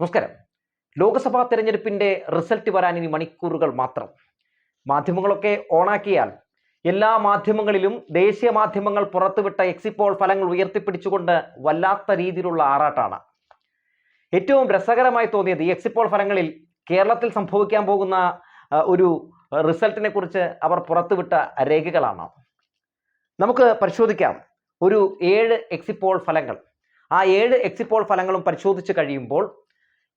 നമസ്കാരം. ലോക്സഭാ തെരഞ്ഞെടുപ്പിന്റെ റിസൾട്ട് വരാൻ ഇനി മണിക്കൂറുകൾ മാത്രം. മാധ്യമങ്ങളൊക്കെ ഓണാക്കിയാൽ എല്ലാ മാധ്യമങ്ങളിലും ദേശീയ മാധ്യമങ്ങൾ പുറത്തുവിട്ട എക്സിപ്പോൾ ഫലങ്ങൾ ഉയർത്തിപ്പിടിച്ചുകൊണ്ട് വല്ലാത്ത രീതിയിലുള്ള ആറാട്ടാണ്. ഏറ്റവും രസകരമായി തോന്നിയത് ഈ എക്സിപ്പോൾ ഫലങ്ങളിൽ കേരളത്തിൽ സംഭവിക്കാൻ പോകുന്ന ഒരു റിസൾട്ടിനെ കുറിച്ച് അവർ പുറത്തുവിട്ട രേഖകളാണ്. നമുക്ക് പരിശോധിക്കാം. ഒരു ഏഴ് എക്സിപ്പോൾ ഫലങ്ങൾ. ആ ഏഴ് എക്സിപ്പോൾ ഫലങ്ങളും പരിശോധിച്ച് കഴിയുമ്പോൾ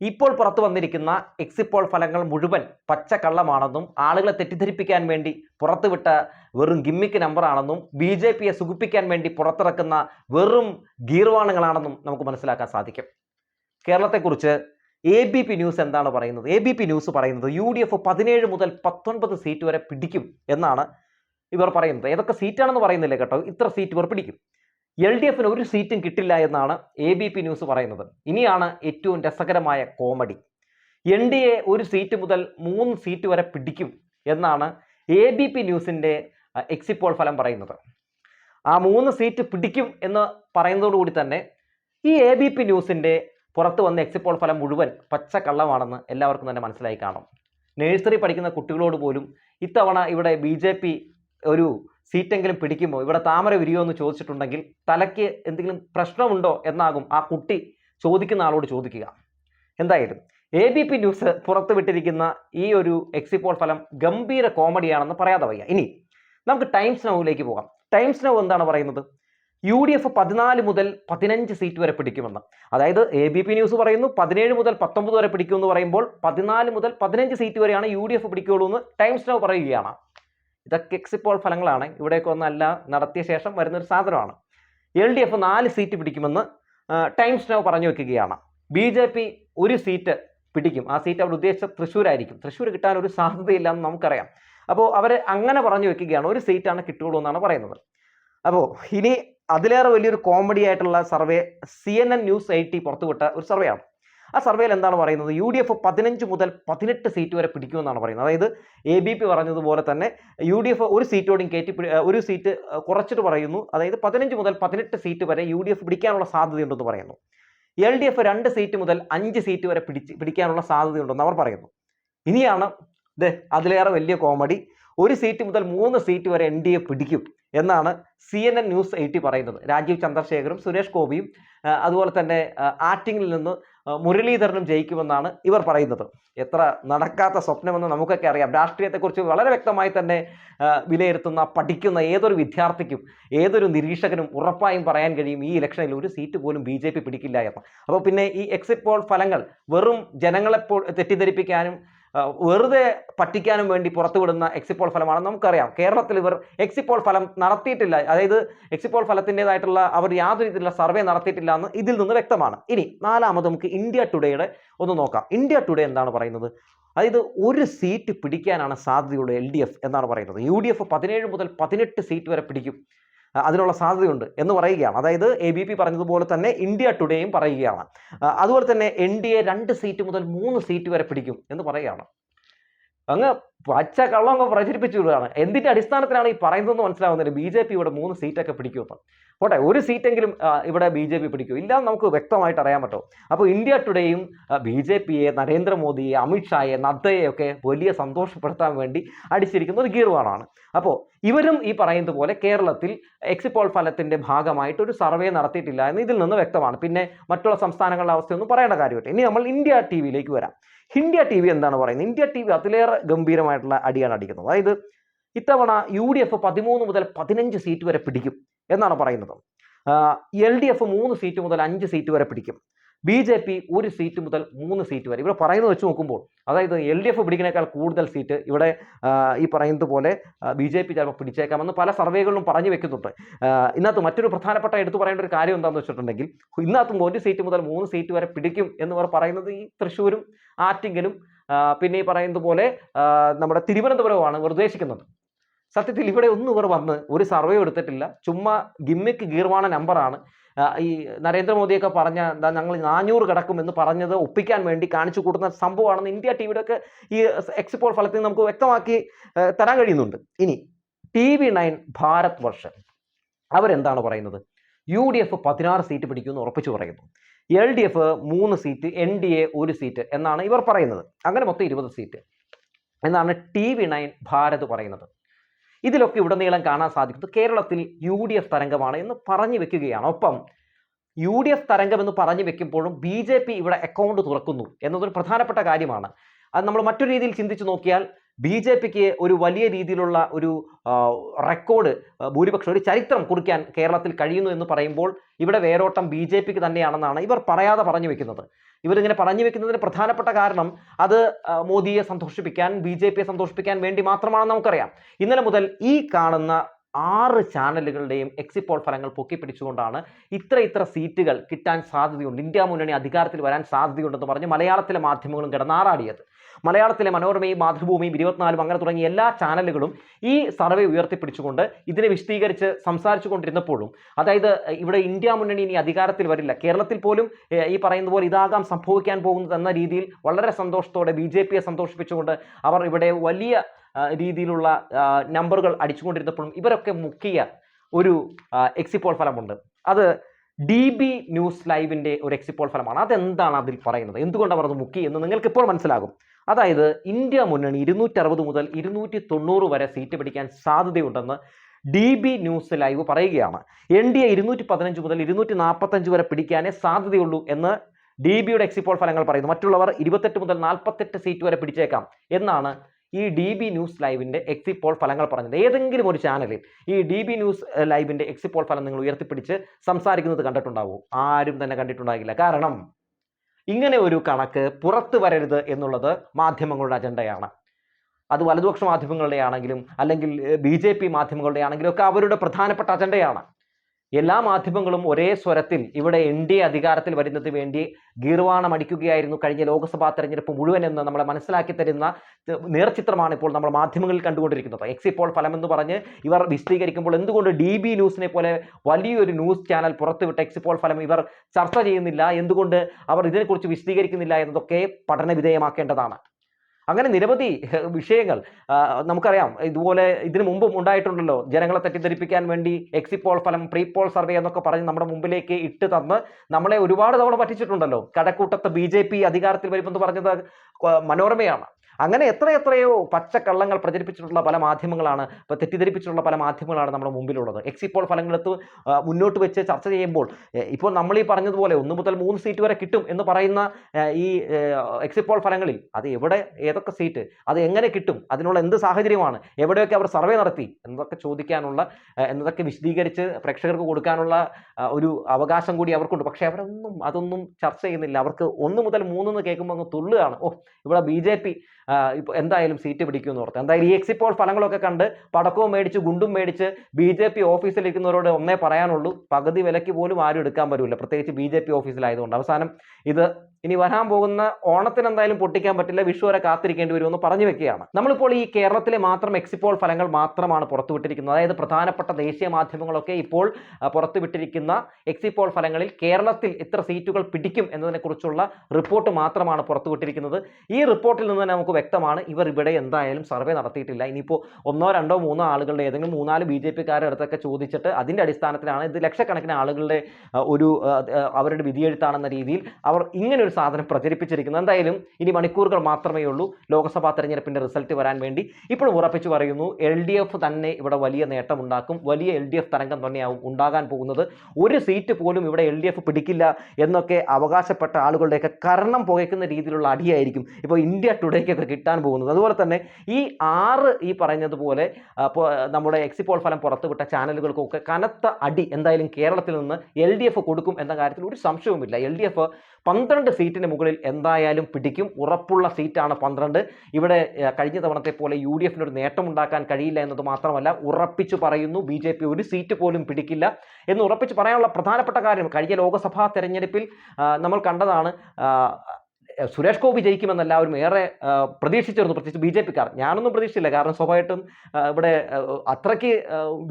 ഇപ്പോൾ പുറത്തു വന്നിരിക്കുന്ന എക്സിപ്പോൾ ഫലങ്ങൾ മുഴുവൻ പച്ചക്കള്ളമാണെന്നും ആളുകളെ തെറ്റിദ്ധരിപ്പിക്കാൻ വേണ്ടി പുറത്തുവിട്ട വെറും ഗിമ്മിക്ക് നമ്പറാണെന്നും ബി ജെ പിയെ സുഖിപ്പിക്കാൻ വേണ്ടി പുറത്തിറക്കുന്ന വെറും ഗീർവാണങ്ങളാണെന്നും നമുക്ക് മനസ്സിലാക്കാൻ സാധിക്കും. കേരളത്തെക്കുറിച്ച് എ ബി പി ന്യൂസ് എന്താണ് പറയുന്നത്? എ ബി പി ന്യൂസ് പറയുന്നത് യു ഡി എഫ് പതിനേഴ് മുതൽ പത്തൊൻപത് സീറ്റ് വരെ പിടിക്കും എന്നാണ് ഇവർ പറയുന്നത്. ഏതൊക്കെ സീറ്റാണെന്ന് പറയുന്നില്ല കേട്ടോ? ഇത്ര സീറ്റ് ഇവർ പിടിക്കും. എൽ ഡി എഫിന് ഒരു സീറ്റും കിട്ടില്ല എന്നാണ് എ ബി പി ന്യൂസ് പറയുന്നത്. ഇനിയാണ് ഏറ്റവും രസകരമായ കോമഡി. എൻ ഡി എ ഒരു സീറ്റ് മുതൽ മൂന്ന് സീറ്റ് വരെ പിടിക്കും എന്നാണ് എ ബി പി ന്യൂസിന്റെ എക്സിപ്പോൾ ഫലം പറയുന്നത്. ആ മൂന്ന് സീറ്റ് പിടിക്കും എന്ന് പറയുന്നതോടുകൂടി തന്നെ ഈ എ ബി പി ന്യൂസിന്റെ പുറത്ത് വന്ന എക്സിപ്പോൾ ഫലം മുഴുവൻ പച്ച കള്ളമാണെന്ന് എല്ലാവർക്കും തന്നെ മനസ്സിലായി കാണും. നഴ്സറി പഠിക്കുന്ന കുട്ടികളോട് പോലും ഇത്തവണ ഇവിടെ ബി ഒരു സീറ്റെങ്കിലും പിടിക്കുമോ? ഇവിടെ താമര വിരിയോ എന്ന് ചോദിച്ചിട്ടുണ്ടെങ്കിൽ തലയ്ക്ക് എന്തെങ്കിലും പ്രശ്നമുണ്ടോ എന്നാകും ആ കുട്ടി ചോദിക്കുന്ന ആളോട് ചോദിക്കുക. എന്തായാലും എ ബി പി ന്യൂസ് പുറത്തുവിട്ടിരിക്കുന്ന ഈ ഒരു എക്സിപ്പോൾ ഫലം ഗംഭീര കോമഡിയാണെന്ന് പറയാതെ വയ്യ. ഇനി നമുക്ക് ടൈംസ് നൗവിലേക്ക് പോകാം. ടൈംസ് നൗ എന്താണ് പറയുന്നത്? യു ഡി എഫ് പതിനാല് മുതൽ പതിനഞ്ച് സീറ്റ് വരെ പിടിക്കുമെന്ന്. അതായത് എ ബി പി ന്യൂസ് പറയുന്നു പതിനേഴ് മുതൽ പത്തൊമ്പത് വരെ പിടിക്കുമെന്ന് പറയുമ്പോൾ പതിനാല് മുതൽ പതിനഞ്ച് സീറ്റ് വരെയാണ് യു ഡി എഫ് പിടിക്കുകയുള്ളൂ എന്ന് ടൈംസ് നൗ പറയുകയാണ്. ഇതൊക്കെ എക്സിപ്പോൾ ഫലങ്ങളാണ്. ഇവിടേക്ക് ഒന്നല്ല നടത്തിയ ശേഷം വരുന്നൊരു സാധനമാണ്. എൽ ഡി എഫ് നാല് സീറ്റ് പിടിക്കുമെന്ന് ടൈംസ് നൗ പറഞ്ഞു വെക്കുകയാണ്. ബി ജെ പി ഒരു സീറ്റ് പിടിക്കും. ആ സീറ്റ് അവർ ഉദ്ദേശിച്ച തൃശ്ശൂരായിരിക്കും. തൃശ്ശൂർ കിട്ടാൻ ഒരു സാധ്യതയില്ല എന്ന് നമുക്കറിയാം. അപ്പോൾ അവർ അങ്ങനെ പറഞ്ഞു വെക്കുകയാണ്. ഒരു സീറ്റാണ് കിട്ടുകയുള്ളൂ എന്നാണ് പറയുന്നത്. അപ്പോൾ ഇനി അതിലേറെ വലിയൊരു കോമഡി ആയിട്ടുള്ള survey C N N news eighteen പുറത്തുവിട്ട ഒരു സർവേയാണ് ആ സർവേയിൽ എന്താണ് പറയുന്നത്? യു ഡി എഫ് പതിനഞ്ച് മുതൽ പതിനെട്ട് സീറ്റ് വരെ പിടിക്കുമെന്നാണ് പറയുന്നത്. അതായത് എ ബി പി പറഞ്ഞതുപോലെ തന്നെ യു ഡി എഫ് ഒരു സീറ്റോടും കയറ്റി ഒരു സീറ്റ് കുറച്ചിട്ട് പറയുന്നു. അതായത് പതിനഞ്ച് മുതൽ പതിനെട്ട് സീറ്റ് വരെ യു ഡി എഫ് പിടിക്കാനുള്ള സാധ്യതയുണ്ടെന്ന് പറയുന്നു. എൽ ഡി എഫ് രണ്ട് സീറ്റ് മുതൽ അഞ്ച് സീറ്റ് വരെ പിടിച്ച് പിടിക്കാനുള്ള സാധ്യതയുണ്ടെന്ന് അവർ പറയുന്നു. ഇനിയാണ് ഇത് അതിലേറെ വലിയ കോമഡി. ഒരു സീറ്റ് മുതൽ മൂന്ന് സീറ്റ് വരെ എൻ ഡി എ പിടിക്കും എന്നാണ് C N N news eighty പറയുന്നത്. രാജീവ് ചന്ദ്രശേഖരും സുരേഷ് ഗോപിയും അതുപോലെ തന്നെ ആറ്റിങ്ങിൽ നിന്ന് മുരളീധരനും ജയിക്കുമെന്നാണ് ഇവർ പറയുന്നത്. എത്ര നടക്കാത്ത സ്വപ്നമെന്ന് നമുക്കൊക്കെ അറിയാം. രാഷ്ട്രീയത്തെക്കുറിച്ച് വളരെ വ്യക്തമായി തന്നെ വിലയിരുത്തുന്ന പഠിക്കുന്ന ഏതൊരു വിദ്യാർത്ഥിക്കും ഏതൊരു നിരീക്ഷകനും ഉറപ്പായും പറയാൻ കഴിയും ഈ ഇലക്ഷനിൽ ഒരു സീറ്റ് പോലും ബി പിടിക്കില്ല എന്ന്. അപ്പോൾ പിന്നെ ഈ എക്സിറ്റ് പോൾ ഫലങ്ങൾ വെറും ജനങ്ങളെപ്പോൾ തെറ്റിദ്ധരിപ്പിക്കാനും വെറുതെ പറ്റിക്കാനും വേണ്ടി പുറത്തുവിടുന്ന വിടുന്ന പോൾ ഫലമാണ് നമുക്കറിയാം. കേരളത്തിൽ ഇവർ എക്സിപ്പോൾ ഫലം നടത്തിയിട്ടില്ല. അതായത് എക്സിപ്പോൾ പോൾ ഫലത്തിന്റെതായിട്ടുള്ള അവർ യാതൊരു രീതിയിലുള്ള സർവേ നടത്തിയിട്ടില്ല എന്ന് ഇതിൽ നിന്ന് വ്യക്തമാണ്. ഇനി നാലാമത് നമുക്ക് ഇന്ത്യ ടുഡേയുടെ ഒന്ന് നോക്കാം. ഇന്ത്യ ടുഡേ എന്താണ് പറയുന്നത്? അതായത് ഒരു സീറ്റ് പിടിക്കാനാണ് സാധ്യതയുള്ള എൽ ഡി എഫ് എന്നാണ് പറയുന്നത്. യു ഡി എഫ് പതിനേഴ് മുതൽ പതിനെട്ട് സീറ്റ് വരെ പിടിക്കും. അതിനുള്ള സാധ്യതയുണ്ട് എന്ന് പറയുകയാണ്. അതായത് എ ബി പി പറഞ്ഞതുപോലെ തന്നെ ഇന്ത്യ ടുഡേയും പറയുകയാണ്. അതുപോലെ തന്നെ എൻ ഡി എ രണ്ട് സീറ്റ് മുതൽ മൂന്ന് സീറ്റ് വരെ പിടിക്കും എന്ന് പറയുകയാണ്. അങ്ങ് പച്ച കള്ളം അങ്ങ് പ്രചരിപ്പിച്ചു വിടുകയാണ്. എന്തിന്റെ അടിസ്ഥാനത്തിലാണ് ഈ പറയുന്നതെന്ന് മനസ്സിലാവുന്നില്ല. ബി ജെ പി ഇവിടെ മൂന്ന് സീറ്റൊക്കെ പിടിക്കുമെന്ന് പോട്ടെ ഒരു സീറ്റെങ്കിലും ഇവിടെ ബി ജെ പി പിടിക്കും. ഇല്ലാന്ന് നമുക്ക് വ്യക്തമായിട്ട് അറിയാൻ പറ്റും. അപ്പോൾ ഇന്ത്യ ടുഡേയും ബി ജെ പിയെ നരേന്ദ്രമോദിയെ അമിത്ഷായെ നദ്ദയെ ഒക്കെ വലിയ സന്തോഷപ്പെടുത്താൻ വേണ്ടി അടിച്ചിരിക്കുന്ന ഒരു ഗീർവാണാണ് അപ്പോൾ ഇവരും ഈ പറയുന്നത് പോലെ കേരളത്തിൽ എക്സിപ്പോൾ ഫലത്തിന്റെ ഭാഗമായിട്ട് ഒരു സർവേ നടത്തിയിട്ടില്ല എന്ന് ഇതിൽ നിന്ന് വ്യക്തമാണ്. പിന്നെ മറ്റുള്ള സംസ്ഥാനങ്ങളുടെ അവസ്ഥയൊന്നും പറയേണ്ട കാര്യമില്ല. ഇനി നമ്മൾ ഇന്ത്യ ടി വിയിലേക്ക് വരാം. ഇന്ത്യ ടി വി എന്താണ് പറയുന്നത്? ഇന്ത്യ ടി വി അതിലേറെ ഗംഭീരമായിട്ടുള്ള അടിയാണ് അടിക്കുന്നത്. അതായത് ഇത്തവണ യു ഡി എഫ് പതിമൂന്ന് മുതൽ പതിനഞ്ച് സീറ്റ് വരെ പിടിക്കും എന്നാണ് പറയുന്നത്. എൽ ഡി എഫ് മൂന്ന് സീറ്റ് മുതൽ അഞ്ച് സീറ്റ് വരെ പിടിക്കും. ബി ജെ പി ഒരു സീറ്റ് മുതൽ മൂന്ന് സീറ്റ് വരെ. ഇവിടെ പറയുന്നത് വെച്ച് നോക്കുമ്പോൾ അതായത് എൽ ഡി എഫ് പിടിക്കുന്നേക്കാൾ കൂടുതൽ സീറ്റ് ഇവിടെ ഈ പറയുന്നത് പോലെ ബി ജെ പി ചിലപ്പോൾ പിടിച്ചേക്കാമെന്ന് പല സർവേകളിലും പറഞ്ഞു വെക്കുന്നുണ്ട്. ഇന്നത്തെ മറ്റൊരു പ്രധാനപ്പെട്ട എടുത്തു പറയേണ്ട ഒരു കാര്യം എന്താണെന്ന് വെച്ചിട്ടുണ്ടെങ്കിൽ ഇന്നത്തും ഒരു സീറ്റ് മുതൽ മൂന്ന് സീറ്റ് വരെ പിടിക്കും എന്ന് പറയുന്നത് ഈ തൃശ്ശൂരും ആറ്റിങ്ങലും പിന്നെ ഈ പറയുന്നത് പോലെ നമ്മുടെ തിരുവനന്തപുരവുമാണ് ഇവർ ഉദ്ദേശിക്കുന്നത്. സത്യത്തിൽ ഇവിടെ ഒന്നും ഇവർ വന്ന് ഒരു സർവേ എടുത്തിട്ടില്ല. ചുമ്മാ ഗിമ്മിക്ക് ഗീർവാണ നമ്പറാണ് ഈ നരേന്ദ്രമോദിയൊക്കെ പറഞ്ഞ എന്താ ഞങ്ങൾ നാനൂറ് കിടക്കും എന്ന് പറഞ്ഞത് ഒപ്പിക്കാൻ വേണ്ടി കാണിച്ചു കൂട്ടുന്ന സംഭവമാണെന്ന് ഇന്ത്യ ടി വിയുടെ ഒക്കെ ഈ എക്സിപ്പോൾ ഫലത്തിൽ നമുക്ക് വ്യക്തമാക്കി തരാൻ കഴിയുന്നുണ്ട്. ഇനി T V nine Bharatvarsh. അവരെന്താണ് പറയുന്നത്? യു ഡി എഫ് പതിനാറ് സീറ്റ് പിടിക്കുമെന്ന് ഉറപ്പിച്ചു പറയുന്നു. എൽ ഡി എഫ് മൂന്ന് സീറ്റ് എൻ ഡി എ ഒരു സീറ്റ് എന്നാണ് ഇവർ പറയുന്നത്. അങ്ങനെ മൊത്തം ഇരുപത് സീറ്റ് എന്നാണ് ടി വി നയൻ ഭാരത് പറയുന്നത്. ഇതിലൊക്കെ ഉടനീളം കാണാൻ സാധിക്കും കേരളത്തിൽ യു ഡി എഫ് തരംഗമാണ് എന്ന് പറഞ്ഞു വെക്കുകയാണ്. ഒപ്പം യു ഡി എഫ് തരംഗം എന്ന് പറഞ്ഞു വെക്കുമ്പോഴും ബി ജെ പി ഇവിടെ അക്കൗണ്ട് തുറക്കുന്നു എന്നതൊരു പ്രധാനപ്പെട്ട കാര്യമാണ്. അത് നമ്മൾ മറ്റൊരു രീതിയിൽ ചിന്തിച്ചു നോക്കിയാൽ ബി ജെ പിക്ക് ഒരു വലിയ രീതിയിലുള്ള ഒരു റെക്കോർഡ് ഭൂരിപക്ഷം ഒരു ചരിത്രം കുറിക്കാൻ കേരളത്തിൽ കഴിയുന്നു എന്ന് പറയുമ്പോൾ ഇവിടെ വേരോട്ടം ബി ജെ പിക്ക് തന്നെയാണെന്നാണ് ഇവർ പറയാതെ പറഞ്ഞു വെക്കുന്നത്. ഇവരിങ്ങനെ പറഞ്ഞു വെക്കുന്നതിന് പ്രധാനപ്പെട്ട കാരണം അത് മോദിയെ സന്തോഷിപ്പിക്കാൻ ബി ജെ പിയെ സന്തോഷിപ്പിക്കാൻ വേണ്ടി മാത്രമാണെന്ന് നമുക്കറിയാം. ഇന്നലെ മുതൽ ഈ കാണുന്ന ആറ് ചാനലുകളുടെയും എക്സിറ്റ് പോൾ ഫലങ്ങൾ പൊക്കിപ്പിടിച്ചുകൊണ്ടാണ് ഇത്ര ഇത്ര സീറ്റുകൾ കിട്ടാൻ സാധ്യതയുണ്ട്. ഇന്ത്യ മുന്നണി അധികാരത്തിൽ വരാൻ സാധ്യതയുണ്ടെന്ന് പറഞ്ഞ് മലയാളത്തിലെ മാധ്യമങ്ങളും കിടന്നാറാടിയത് മലയാളത്തിലെ മനോരമയും മാതൃഭൂമിയും ഇരുപത്തിനാലും അങ്ങനെ തുടങ്ങിയ എല്ലാ ചാനലുകളും ഈ സർവേ ഉയർത്തിപ്പിടിച്ചുകൊണ്ട് ഇതിനെ വിശദീകരിച്ച് സംസാരിച്ചു കൊണ്ടിരുന്നപ്പോഴും അതായത് ഇവിടെ ഇന്ത്യ മുന്നണി ഇനി അധികാരത്തിൽ വരില്ല. കേരളത്തിൽ പോലും ഈ പറയുന്ന പോലെ ഇതാകാം സംഭവിക്കാൻ പോകുന്നത് എന്ന രീതിയിൽ വളരെ സന്തോഷത്തോടെ ബി ജെ പിയെ സന്തോഷിപ്പിച്ചുകൊണ്ട് അവർ ഇവിടെ വലിയ രീതിയിലുള്ള നമ്പറുകൾ അടിച്ചുകൊണ്ടിരുന്നപ്പോഴും ഇവരൊക്കെ മുക്കിയ ഒരു എക്സിപ്പോൾ ഫലമുണ്ട്. അത് ഡി ബി ന്യൂസ് ലൈവിന്റെ ഒരു എക്സിപ്പോൾ ഫലമാണ്. അതെന്താണ് അതിൽ പറയുന്നത്? എന്തുകൊണ്ടാണ് അത് മുക്കി എന്ന് നിങ്ങൾക്ക് ഇപ്പോൾ മനസ്സിലാകും. അതായത് ഇന്ത്യ മുന്നണി ഇരുന്നൂറ്റി അറുപത് മുതൽ ഇരുന്നൂറ്റി തൊണ്ണൂറ് വരെ സീറ്റ് പിടിക്കാൻ സാധ്യതയുണ്ടെന്ന് ഡി ബി ന്യൂസ് ലൈവ് പറയുകയാണ്. എൻ ഡി എ ഇരുന്നൂറ്റി പതിനഞ്ച് മുതൽ ഇരുന്നൂറ്റി നാൽപ്പത്തഞ്ച് വരെ പിടിക്കാനേ സാധ്യതയുള്ളൂ എന്ന് ഡി ബിയുടെ എക്സിപ്പോൾ ഫലങ്ങൾ പറയുന്നു. മറ്റുള്ളവർ ഇരുപത്തെട്ട് മുതൽ നാൽപ്പത്തെട്ട് സീറ്റ് വരെ പിടിച്ചേക്കാം എന്നാണ് ഈ ഡി ബി ന്യൂസ് ലൈവിന്റെ എക്സിറ്റ് പോൾ ഫലങ്ങൾ പറഞ്ഞത്. ഏതെങ്കിലും ഒരു ചാനലിൽ ഈ ഡി ബി ന്യൂസ് ലൈവിന്റെ ലൈവിന്റെ എക്സിറ്റ് പോൾ ഫലം നിങ്ങൾ ഉയർത്തിപ്പിടിച്ച് സംസാരിക്കുന്നത് കണ്ടിട്ടുണ്ടാവോ? ആരും തന്നെ കണ്ടിട്ടുണ്ടാകില്ല കാരണം ഇങ്ങനെ ഒരു കണക്ക് പുറത്തു വരരുത് എന്നുള്ളത് മാധ്യമങ്ങളുടെ അജണ്ടയാണ് അത് വലതുപക്ഷ മാധ്യമങ്ങളുടെ ആണെങ്കിലും അല്ലെങ്കിൽ ബി ജെ പി മാധ്യമങ്ങളുടെ ആണെങ്കിലും ഒക്കെ അവരുടെ പ്രധാനപ്പെട്ട അജണ്ടയാണ് എല്ലാ മാധ്യമങ്ങളും ഒരേ സ്വരത്തിൽ ഇവിടെ എൻ ഡി എ അധികാരത്തിൽ വരുന്നതിന് വേണ്ടി ഗീർവാണം അടിക്കുകയായിരുന്നു കഴിഞ്ഞ ലോക്സഭാ തെരഞ്ഞെടുപ്പ് മുഴുവൻ എന്ന് നമ്മളെ മനസ്സിലാക്കി തരുന്ന നേർചിത്രമാണ് ഇപ്പോൾ നമ്മൾ മാധ്യമങ്ങളിൽ കണ്ടുകൊണ്ടിരിക്കുന്നത്. എക്സിറ്റ് പോൾ ഫലം എന്ന് പറഞ്ഞ് ഇവർ വിശദീകരിക്കുമ്പോൾ എന്തുകൊണ്ട് ഡി ബി ന്യൂസിനെ പോലെ വലിയൊരു ന്യൂസ് ചാനൽ പുറത്തുവിട്ട എക്സിറ്റ് പോൾ ഫലം ഇവർ ചർച്ച ചെയ്യുന്നില്ല? എന്തുകൊണ്ട് അവർ ഇതിനെക്കുറിച്ച് വിശദീകരിക്കുന്നില്ല? എന്നതൊക്കെ പഠന വിധേയമാക്കേണ്ടതാണ് അങ്ങനെ നിരവധി വിഷയങ്ങൾ നമുക്കറിയാം. ഇതുപോലെ ഇതിനു മുമ്പും ഉണ്ടായിട്ടുണ്ടല്ലോ. ജനങ്ങളെ തെറ്റിദ്ധരിപ്പിക്കാൻ വേണ്ടി എക്സിറ്റ് പോൾ ഫലം പ്രീ പോൾ സർവേ എന്നൊക്കെ പറഞ്ഞ് നമ്മുടെ മുമ്പിലേക്ക് ഇട്ട് തന്ന് നമ്മളെ ഒരുപാട് തവണ പറ്റിച്ചിട്ടുണ്ടല്ലോ. കടക്കൂട്ടത്ത് ബി ജെ പി അധികാരത്തിൽ വരുമെന്ന് പറഞ്ഞത് മനോരമയാണ്. അങ്ങനെ എത്ര എത്രയോ പച്ചക്കള്ളങ്ങൾ പ്രചരിപ്പിച്ചിട്ടുള്ള പല മാധ്യമങ്ങളാണ് ഇപ്പോൾ തെറ്റിദ്ധരിപ്പിച്ചിട്ടുള്ള പല മാധ്യമങ്ങളാണ് നമ്മുടെ മുമ്പിലുള്ളത്. എക്സ് പോൾ ഫലങ്ങളെടുത്ത് മുന്നോട്ട് വെച്ച് ചർച്ച ചെയ്യുമ്പോൾ ഇപ്പോൾ നമ്മൾ ഈ പറഞ്ഞതുപോലെ ഒന്ന് മുതൽ മൂന്ന് സീറ്റ് വരെ കിട്ടും എന്ന് പറയുന്ന ഈ എക്സ് പോൾ ഫലങ്ങളിൽ അത് എവിടെ ഏതൊക്കെ സീറ്റ് അത് എങ്ങനെ കിട്ടും അതിനുള്ള എന്ത് സാഹചര്യമാണ് എവിടെയൊക്കെ അവർ സർവേ നടത്തി എന്നതൊക്കെ ചോദിക്കാനുള്ള എന്നതൊക്കെ വിശദീകരിച്ച് പ്രേക്ഷകർക്ക് കൊടുക്കാനുള്ള ഒരു അവകാശം കൂടി അവർക്കുണ്ട്. പക്ഷേ അവരൊന്നും അതൊന്നും ചർച്ച ചെയ്യുന്നില്ല. അവർക്ക് ഒന്ന് മുതൽ മൂന്ന് എന്ന് കേൾക്കുമ്പോൾ അങ്ങ് തുള്ളുകയാണ്. ഓ ഇവിടെ ബി ജെ പി ഇപ്പോൾ എന്തായാലും സീറ്റ് പിടിക്കുമെന്ന് ഓർത്ത്. എന്തായാലും ഈ എക്സിറ്റ് പോൾ ഫലങ്ങളൊക്കെ കണ്ട് പടക്കവും മേടിച്ച് ഗുണ്ടും മേടിച്ച് ബി ജെ പി ഓഫീസിലിരിക്കുന്നവരോട് ഒന്നേ പറയാനുള്ളൂ. പകുതി വിലയ്ക്ക് പോലും ആരും എടുക്കാൻ പറ്റില്ല പ്രത്യേകിച്ച് ബി ജെ പി ഓഫീസിലായതുകൊണ്ട് അവസാനം ഇത് ഇനി വരാൻ പോകുന്ന ഓണത്തിന് എന്തായാലും പൊട്ടിക്കാൻ പറ്റില്ല. വിഷു വരെ കാത്തിരിക്കേണ്ടി വരുമെന്ന് പറഞ്ഞു വെക്കുകയാണ്. നമ്മളിപ്പോൾ ഈ കേരളത്തിലെ മാത്രം എക്സിപ്പോൾ ഫലങ്ങൾ മാത്രമാണ് പുറത്തുവിട്ടിരിക്കുന്നത്. അതായത് പ്രധാനപ്പെട്ട ദേശീയ മാധ്യമങ്ങളൊക്കെ ഇപ്പോൾ പുറത്തുവിട്ടിരിക്കുന്ന എക്സിപ്പോൾ ഫലങ്ങളിൽ കേരളത്തിൽ ഇത്ര സീറ്റുകൾ പിടിക്കും എന്നതിനെക്കുറിച്ചുള്ള റിപ്പോർട്ട് മാത്രമാണ് പുറത്തുവിട്ടിരിക്കുന്നത്. ഈ റിപ്പോർട്ടിൽ നിന്ന് തന്നെ നമുക്ക് വ്യക്തമാണ് ഇവർ ഇവിടെ എന്തായാലും സർവേ നടത്തിയിട്ടില്ല. ഇനിയിപ്പോൾ ഒന്നോ രണ്ടോ മൂന്നോ ആളുകളുടെ ഏതെങ്കിലും മൂന്നാൽ ബി ജെ പിക്കാരുടെ അടുത്തൊക്കെ ചോദിച്ചിട്ട് അതിന്റെ അടിസ്ഥാനത്തിലാണ് ഇത് ലക്ഷക്കണക്കിന് ആളുകളുടെ ഒരു അവരുടെ വിധിയെഴുത്താണെന്ന രീതിയിൽ അവർ ഇങ്ങനെ ഒരു സാധനം പ്രചരിപ്പിച്ചിരിക്കുന്നത് എന്തായാലും ഇനി മണിക്കൂറുകൾ മാത്രമേ ഉള്ളൂ ലോക്സഭാ തെരഞ്ഞെടുപ്പിന്റെ റിസൾട്ട് വരാൻ വേണ്ടി. ഇപ്പോൾ ഉറപ്പിച്ചു പറയുന്നു എൽ ഡി എഫ് തന്നെ ഇവിടെ വലിയ നേട്ടമുണ്ടാക്കും. വലിയ എൽ ഡി എഫ് തരംഗം തന്നെയാവും ഉണ്ടാകാൻ പോകുന്നത്. ഒരു സീറ്റ് പോലും ഇവിടെ എൽ ഡി എഫ് പിടിക്കില്ല എന്നൊക്കെ അവകാശപ്പെട്ട ആളുകളുടെയൊക്കെ കരണം പുകയ്ക്കുന്ന രീതിയിലുള്ള അടിയായിരിക്കും ഇപ്പോൾ ഇന്ത്യ ടുഡേക്കൊക്കെ കിട്ടാൻ പോകുന്നത്. അതുപോലെ തന്നെ ഈ ആറ് ഈ പറഞ്ഞതുപോലെ നമ്മുടെ എക്സിപ്പോൾ ഫലം പുറത്തുവിട്ട ചാനലുകൾക്കൊക്കെ കനത്ത അടി എന്തായാലും കേരളത്തിൽ നിന്ന് എൽ ഡി എഫ് കൊടുക്കും എന്ന കാര്യത്തിൽ ഒരു സംശയവുമില്ല. എൽ ഡി എഫ് പന്ത്രണ്ട് സീറ്റിന് മുകളിൽ എന്തായാലും പിടിക്കും. ഉറപ്പുള്ള സീറ്റാണ് പന്ത്രണ്ട്. ഇവിടെ കഴിഞ്ഞ തവണത്തെ പോലെ യു ഡി എഫിന് ഒരു നേട്ടം ഉണ്ടാക്കാൻ കഴിയില്ല എന്നത് മാത്രമല്ല ഉറപ്പിച്ചു പറയുന്നു. ബി ജെ പി ഒരു സീറ്റ് പോലും പിടിക്കില്ല. എന്ന് ഉറപ്പിച്ച് പറയാനുള്ള പ്രധാനപ്പെട്ട കാര്യം കഴിഞ്ഞ ലോക്സഭാ തെരഞ്ഞെടുപ്പിൽ നമ്മൾ കണ്ടതാണ് സുരേഷ് ഗോപി ജയിക്കുമെന്ന് എല്ലാവരും ഏറെ പ്രതീക്ഷിച്ചിരുന്നു. പ്രത്യേകിച്ച് ബി ജെ പിക്കാർ. ഞാനൊന്നും പ്രതീക്ഷിച്ചില്ല. കാരണം സ്വാഭാവികമായിട്ടും ഇവിടെ അത്രയ്ക്ക്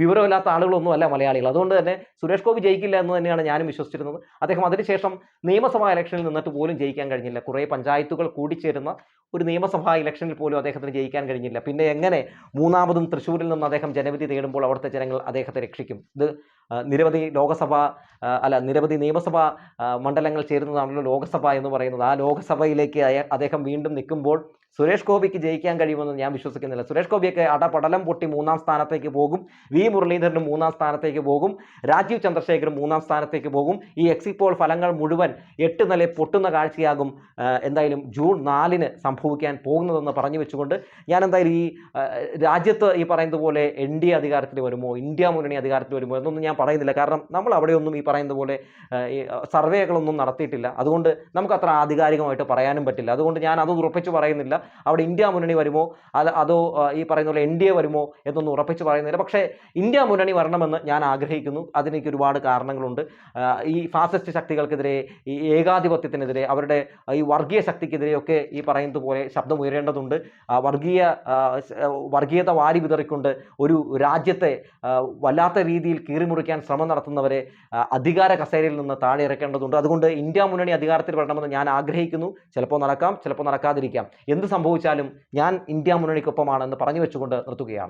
വിവരമില്ലാത്ത ആളുകളൊന്നും അല്ല മലയാളികൾ. അതുകൊണ്ട് തന്നെ സുരേഷ് ഗോപി ജയിക്കില്ല എന്ന് തന്നെയാണ് ഞാനും വിശ്വസിച്ചിരുന്നത്. അദ്ദേഹം അതിനുശേഷം നിയമസഭാ ഇലക്ഷനിൽ നിന്നിട്ട് പോലും ജയിക്കാൻ കഴിഞ്ഞില്ല. കുറേ പഞ്ചായത്തുകൾ കൂടിച്ചേരുന്ന ഒരു നിയമസഭാ ഇലക്ഷനിൽ പോലും അദ്ദേഹത്തിന് ജയിക്കാൻ കഴിഞ്ഞില്ല. പിന്നെ എങ്ങനെ മൂന്നാമതും തൃശ്ശൂരിൽ നിന്ന് അദ്ദേഹം ജനവിധി തേടുമ്പോൾ അവിടുത്തെ ജനങ്ങൾ അദ്ദേഹത്തെ രക്ഷിക്കും? ഇത് നിരവധി ലോകസഭ അല്ല നിരവധി നിയമസഭാ മണ്ഡലങ്ങൾ ചേരുന്നതാണല്ലോ ലോകസഭ എന്ന് പറയുന്നത്. ആ ലോകസഭയിലേക്ക് അദ്ദേഹം വീണ്ടും നിൽക്കുമ്പോൾ സുരേഷ് ഗോപിക്ക് ജയിക്കാൻ കഴിയുമെന്ന് ഞാൻ വിശ്വസിക്കുന്നില്ല. സുരേഷ് ഗോപിയൊക്കെ അടപടലം പൊട്ടി മൂന്നാം സ്ഥാനത്തേക്ക് പോകും. വി മുരളീധരനും മൂന്നാം സ്ഥാനത്തേക്ക് പോകും. രാജീവ് ചന്ദ്രശേഖരും മൂന്നാം സ്ഥാനത്തേക്ക് പോകും. ഈ എക്സിറ്റ് പോൾ ഫലങ്ങൾ മുഴുവൻ എട്ട് നില പൊട്ടുന്ന കാഴ്ചയാകും എന്തായാലും ജൂൺ നാലിന് സംഭവിക്കാൻ പോകുന്നതെന്ന് പറഞ്ഞു വെച്ചുകൊണ്ട് ഞാൻ എന്തായാലും ഈ രാജ്യത്ത് ഈ പറയുന്നത് പോലെ എൻ ഡി അധികാരത്തിൽ വരുമോ ഇന്ത്യ മുന്നണി അധികാരത്തിൽ വരുമോ എന്നൊന്നും ഞാൻ പറയുന്നില്ല. കാരണം നമ്മൾ അവിടെയൊന്നും ഈ പറയുന്നത് പോലെ സർവേകളൊന്നും നടത്തിയിട്ടില്ല. അതുകൊണ്ട് നമുക്ക് അത്ര ആധികാരികമായിട്ട് പറയാനും പറ്റില്ല. അതുകൊണ്ട് ഞാൻ അത് ഉറപ്പിച്ച് പറയുന്നില്ല. അവിടെ ഇന്ത്യ മുന്നണി വരുമോ? അത് അതോ ഈ പറയുന്ന പോലെ എൻ ഡി എ വരുമോ എന്നൊന്നും ഉറപ്പിച്ച് പറയുന്നില്ല. പക്ഷേ ഇന്ത്യ മുന്നണി വരണമെന്ന് ഞാൻ ആഗ്രഹിക്കുന്നു. അതിനെനിക്ക് ഒരുപാട് കാരണങ്ങളുണ്ട്. ഈ ഫാസിസ്റ്റ് ശക്തികൾക്കെതിരെ ഈ ഏകാധിപത്യത്തിനെതിരെ അവരുടെ ഈ വർഗീയ ശക്തിക്കെതിരെയൊക്കെ ഈ പറയുന്നത് പോലെ ശബ്ദം ഉയരേണ്ടതുണ്ട്. വർഗീയ വർഗീയത വാരി വിതറിക്കൊണ്ട് ഒരു രാജ്യത്തെ വല്ലാത്ത രീതിയിൽ കീറിമുറിക്കാൻ ശ്രമം നടത്തുന്നവരെ അധികാര കസേരയിൽ നിന്ന് താഴെ ഇറക്കേണ്ടതുണ്ട്. അതുകൊണ്ട് ഇന്ത്യ മുന്നണി അധികാരത്തിൽ വരണമെന്ന് ഞാൻ ആഗ്രഹിക്കുന്നു. ചിലപ്പോൾ നടക്കാം ചിലപ്പോൾ നടക്കാതിരിക്കാം. എന്ത് സംഭവിച്ചാലും ഞാൻ ഇന്ത്യ മുന്നണിക്കൊപ്പമാണെന്ന് പറഞ്ഞു വെച്ചുകൊണ്ട് നിർത്തുകയാണ്.